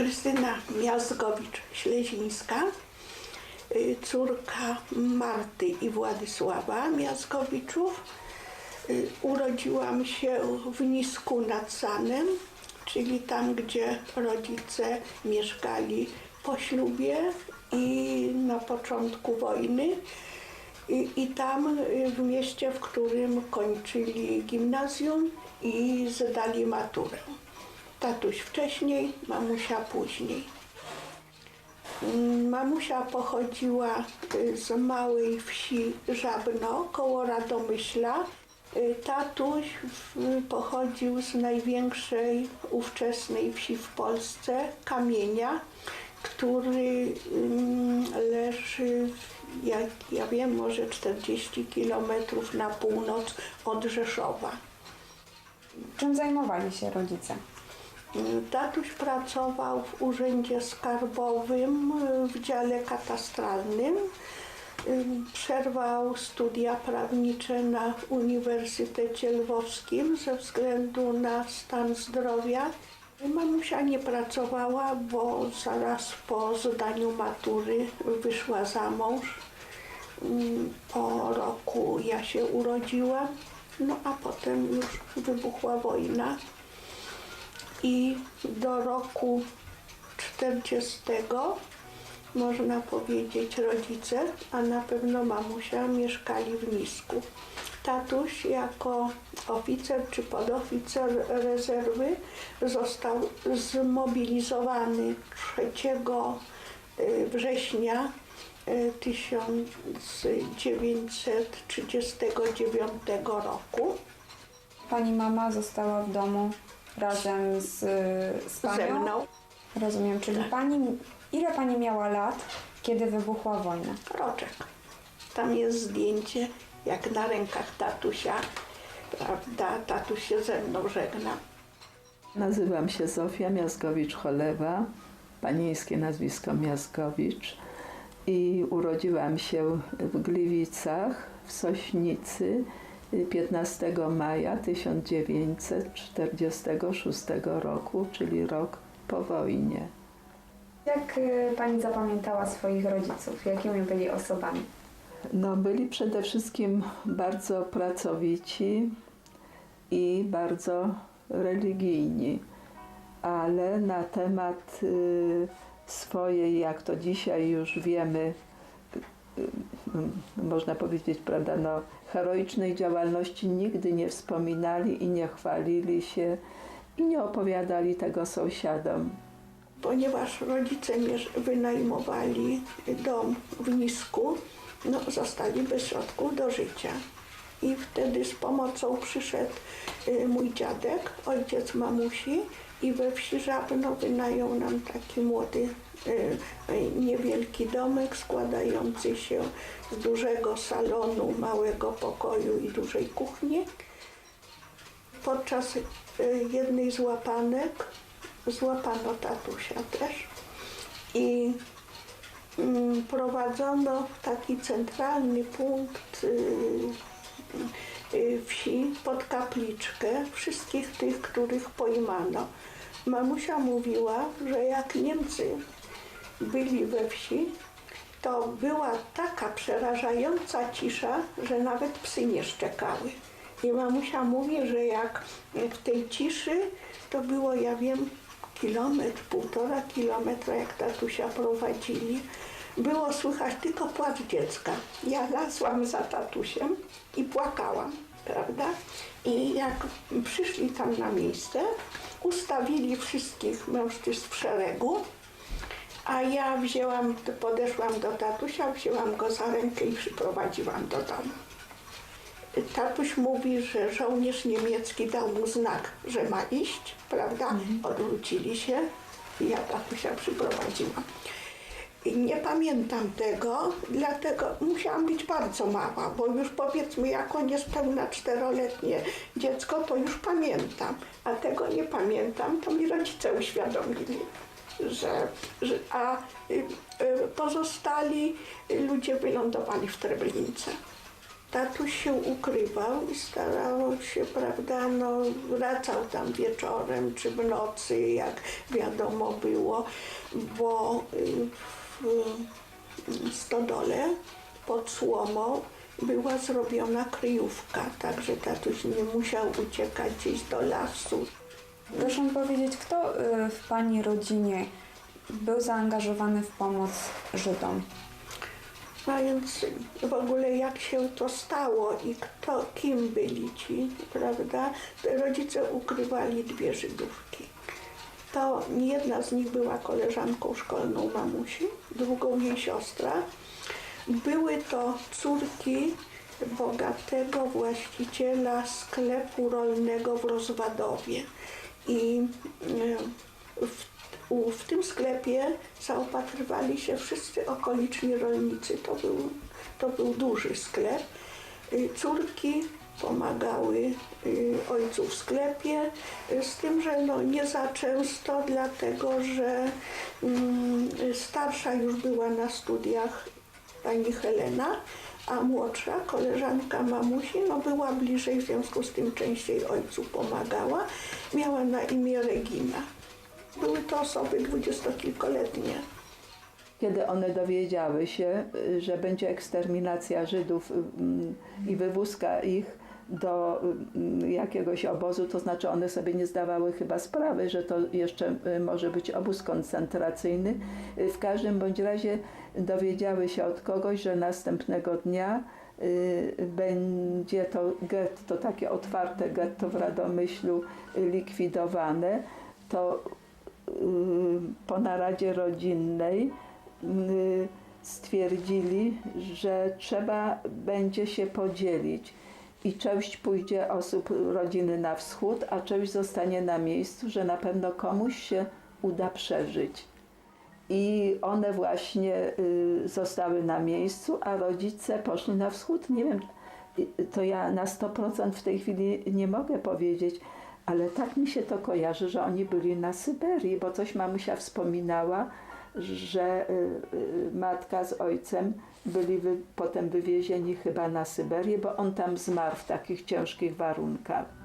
Krystyna Miazgowicz-Ślezińska, y, córka Marty i Władysława Miazgowiczów. Y, Urodziłam się w Nisku nad Sanem, czyli tam, gdzie rodzice mieszkali po ślubie i na początku wojny. I, I tam y, w mieście, w którym kończyli gimnazjum i zdali maturę. Tatuś wcześniej, mamusia później. Mm, Mamusia pochodziła y, z małej wsi Żabno koło Radomyśla. Y, Tatuś pochodził z największej ówczesnej wsi w Polsce, Kamienia, który ym, leży, jak ja wiem, może 40 kilometrów na północ od Rzeszowa. Czym zajmowali się rodzice? Tatuś pracował w urzędzie skarbowym y, w dziale katastralnym. Y, Przerwał studia prawnicze na Uniwersytecie Lwowskim ze względu na stan zdrowia. Mamusia nie pracowała, bo zaraz po zdaniu matury wyszła za mąż. Mm, Po roku ja się urodziłam, no a potem już wybuchła wojna i do roku 40 można powiedzieć rodzice, a na pewno mamusia mieszkali w Nisku. Tatuś jako oficer czy podoficer rezerwy został zmobilizowany 3 y, września y, 1939 roku. Pani mama została w domu razem z, z panią? ze mną. Rozumiem, czyli pani, ile pani miała lat, kiedy wybuchła wojna? roczek. Tam jest zdjęcie, jak na rękach tatusia, prawda? Tatuś się ze mną żegna. Nazywam się Zofia Miazgowicz-Cholewa, panieńskie nazwisko Miazgowicz i urodziłam się w Gliwicach, w Sośnicy 15 maja 1946 roku, czyli rok po wojnie. Jak y, pani zapamiętała swoich rodziców? Jakimi byli osobami? No, byli przede wszystkim bardzo pracowici i bardzo religijni, ale na temat y, swojej, jak to dzisiaj już wiemy, y, y, można powiedzieć, prawda, no, heroicznej działalności nigdy nie wspominali i nie chwalili się i nie opowiadali tego sąsiadom. Ponieważ rodzice miesz- wynajmowali dom w Nisku, no, zostali bez środków do życia. I wtedy z pomocą przyszedł y, mój dziadek, ojciec mamusi i we wsi Żabno wynajął nam taki młody, y, niewielki domek składający się z dużego salonu, małego pokoju i dużej kuchni. Podczas y, jednej z łapanek złapano tatusia też i mm, prowadzono taki centralny punkt wsi pod kapliczkę wszystkich tych, których pojmano. Mamusia mówiła, że jak Niemcy byli we wsi, to była taka przerażająca cisza, że nawet psy nie szczekały. I mamusia mówi, że jak w tej ciszy to było, ja wiem, kilometr, półtora kilometra, jak tatusia prowadzili, było słychać tylko płacz dziecka. Ja lasłam za tatusiem i płakałam, prawda? I jak przyszli tam na miejsce, ustawili wszystkich mężczyzn w szeregu, a ja wzięłam, podeszłam do tatusia, wzięłam go za rękę i przyprowadziłam do domu. Tatuś mówi, że żołnierz niemiecki dał mu znak, że ma iść, prawda? Odwrócili się i ja tatusia przyprowadziłam. I nie pamiętam tego, dlatego musiałam być bardzo mała, bo już powiedzmy, jak on jest pełna czteroletnie dziecko, to już pamiętam, a tego nie pamiętam, to mi rodzice uświadomili, że, że a y, y, pozostali ludzie wylądowali w Treblince. Tatuś się ukrywał i starał się, prawda, no wracał tam wieczorem czy w nocy, jak wiadomo było, bo y, w stodole pod słomą była zrobiona kryjówka, także tatuś nie musiał uciekać gdzieś do lasu. Proszę powiedzieć, kto y, w Pani rodzinie był zaangażowany w pomoc Żydom? No więc w ogóle jak się to stało i kto, kim byli ci, prawda? Rodzice ukrywali dwie Żydówki. To jedna z nich była koleżanką szkolną mamusi, drugą jej siostra. Były to córki bogatego właściciela sklepu rolnego w Rozwadowie. I e, w, u, w tym sklepie zaopatrywali się wszyscy okoliczni rolnicy. To był, to był duży sklep. Y, Córki pomagały y, ojcu w sklepie, y, z tym, że no nie za często, dlatego że mm, starsza już była na studiach pani Helena, a młodsza koleżanka mamusi no była bliżej, w związku z tym częściej ojcu pomagała. Miała na imię Regina. Były to osoby dwudziestokilkoletnie. Kiedy one dowiedziały się, y, że będzie eksterminacja Żydów mm, i wywózka ich do mm, jakiegoś obozu, to znaczy one sobie nie zdawały chyba sprawy, że to jeszcze y, może być obóz koncentracyjny. Y, W każdym bądź razie dowiedziały się od kogoś, że następnego dnia y, będzie to getto, takie otwarte getto w Radomyślu likwidowane. To po naradzie rodzinnej stwierdzili, że trzeba będzie się podzielić i część pójdzie osób rodziny na wschód, a część zostanie na miejscu, że na pewno komuś się uda przeżyć. I one właśnie y, zostały na miejscu, a rodzice poszli na wschód. Nie wiem, y, to ja na 100% w tej chwili nie mogę powiedzieć, ale tak mi się to kojarzy, że oni byli na Syberii, bo coś mamusia wspominała, że y, y, matka z ojcem byli wy, potem wywiezieni chyba na Syberię, bo on tam zmarł w takich ciężkich warunkach.